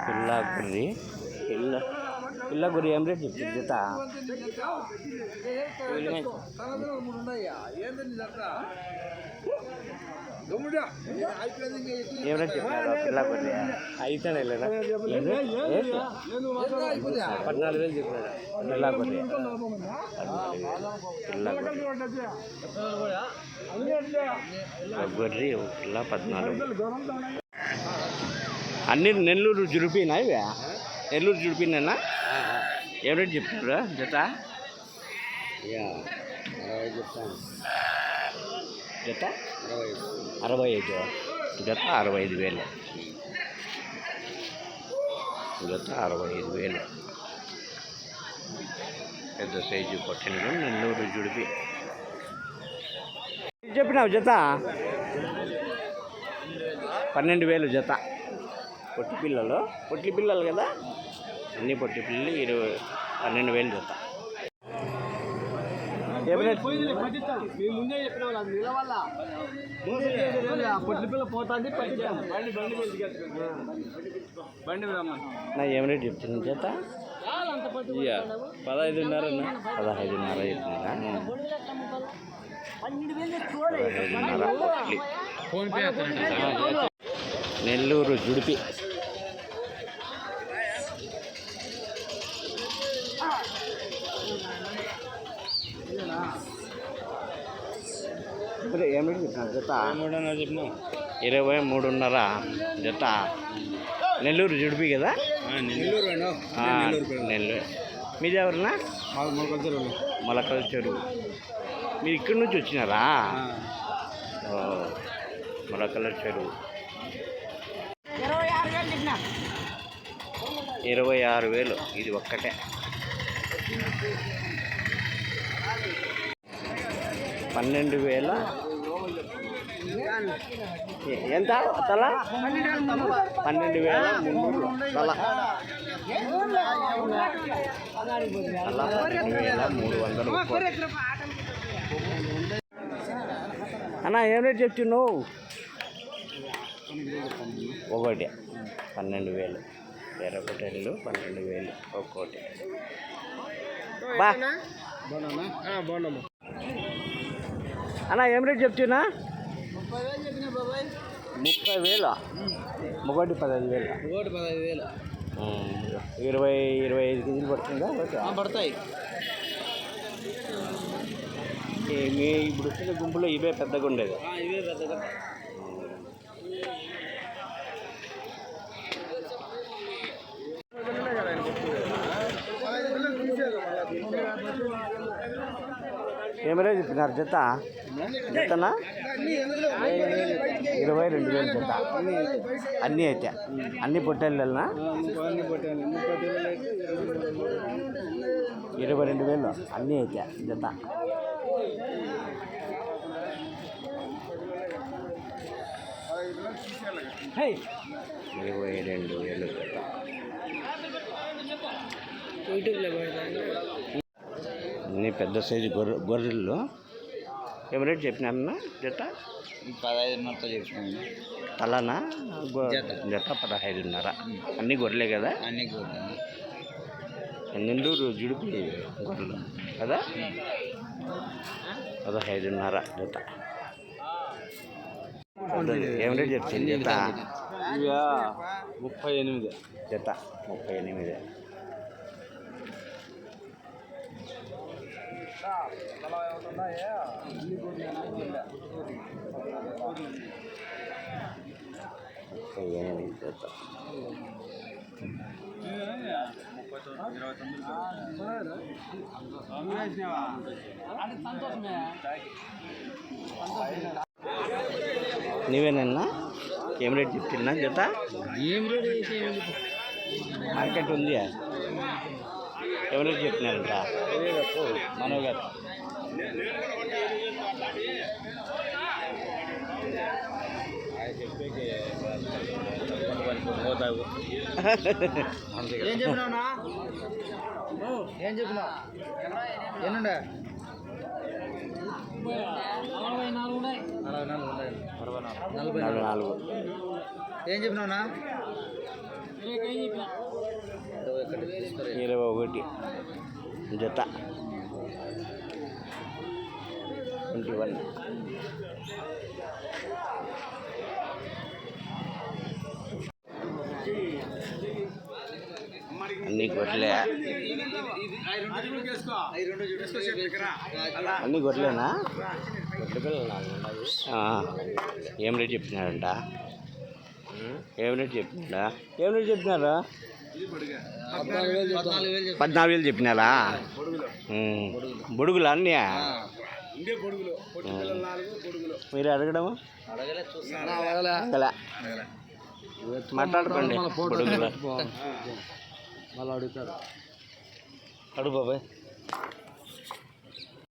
పిల్ల గుర్రి పిల్ల పిల్ల గుర్రి ఏం రేట్ చెప్తుంది జత పిల్ల అయితేనే లేదా పద్నాలుగు వేలు చెప్పినారు పిల్ల గుర్రి పిల్ల గుర్రి ఒక పిల్ల పద్నాలుగు. అన్ని నెల్లూరు జుడిపినా ఇవే? నెల్లూరు జుడిపినా ఏం రేట్ చెప్తారా జత? జత? అరవై ఐదు. జత అరవై ఐదు వేలు. జత అరవై ఐదు వేలు. పెద్ద సైజు పట్టినలు నెల్లూరు జుడిపి. చెప్పినావు జత? పన్నెండు వేలు జత. పొట్టి పిల్లలు. పొట్టి పిల్లలు కదా? అన్ని పొట్టి పిల్లలు ఇరవై పన్నెండు వేలు జత. ఏం రేట్ చెప్తుంది జత పదహైదున్నర పదహైదున్నర పే నెల్లూరు జుడిపి. ఇప్పుడు ఏమిటి చెప్పినారు జత? మూడున్నర చెప్పినా ఇరవై మూడున్నర జత. నెల్లూరు జుడిపి కదా? నెల్లూరు నెల్లూరు. మీది ఎవరన్నా? మాకు మొలకల మొలకల చెరువు. మీరు ఇక్కడి నుంచి వచ్చినారా? ఓ, మొలకల చెరువు. ఇరవై ఆరు వేలు. ఇది ఒక్కటే. పన్నెండు వేల ఎంత? తల? పన్నెండు వేల మున్నూరు తల. తల పన్నెండు వేల మూడు వందలు అన్న ఏం రేట్ చెప్తున్నావు? ఒకటి. పన్నెండు వేలు ఎర్రపొట్టెళ్ళు పన్నెండు వేలు ఒక్కోటి. బా. బాగున్నా అన్న ఏం రేట్ చెప్తున్నా? ముప్పై వేలు ఒకటి పదహైదు వేలు ఒకటి పదహైదు వేలు ఇరవై ఇరవై ఐదు కేజీలు పడుతుందా? పడతాయి. మీ ఇప్పుడు వచ్చిన గుంపులో ఇవే పెద్దగా ఉండేది. ఇవే పెద్దగా. ఏం రేట్ చెప్పినారు జత. జతనా? ఇరవై రెండు వేలు జత. అన్నీ అయితే. అన్ని పొట్టేళ్ళనా అన్ని పట్టాను ముప్పై పిల్లలు అయితే ఇరవై రెండు వేలు. అన్నీ అయితే జత. ఇరవై రెండు వేలు జత. యూట్యూబ్లో పెడతాను. అన్ని పెద్ద సైజు గొర్రె గొర్రెలు ఏం రేట్ చెప్పినారన్నా జత? పదహైదున్నరతో చెప్పినాను తలనా? జత. పదహైదున్నర. అన్ని గొర్రెలే కదా? అన్ని నెల్లూరు జుడిపి గొర్రెలు కదా? పదహైదున్నర జత. ఏం రేట్ చెప్తుంది జత? ముప్పై ఎనిమిది. జత ముప్పై ఎనిమిది. ముప్పై ఎనిమిది జత నీవేనన్నా? ఏం రేట్ చెప్తున్నా జత? ఏం రేటు మార్కెట్ ఉంది ఎవరు చెప్పినారంట? మనో గారు. ఏం చెప్పినావునా ఏం చెప్పినావు? ఎన్నుండే? నలభై నాలుగు ఏం చెప్పినావునా ఇరవై ఒకటి. జత. Twenty one. అన్ని గొడ్లే అన్ని గొడ్లేనా ఏం రేట్ చెప్తున్నారంట ఏం రేట్ చెప్పినారా? ఏం రేట్ చెప్తున్నారా పద్నాలుగు వేలు చెప్పినారా. బొడుగులా అన్నీ? మీరు అడగడము? మాట్లాడుకోండి బొడుగులు. మళ్ళీ అడుగుతారు. అడుగు బాబాయ్.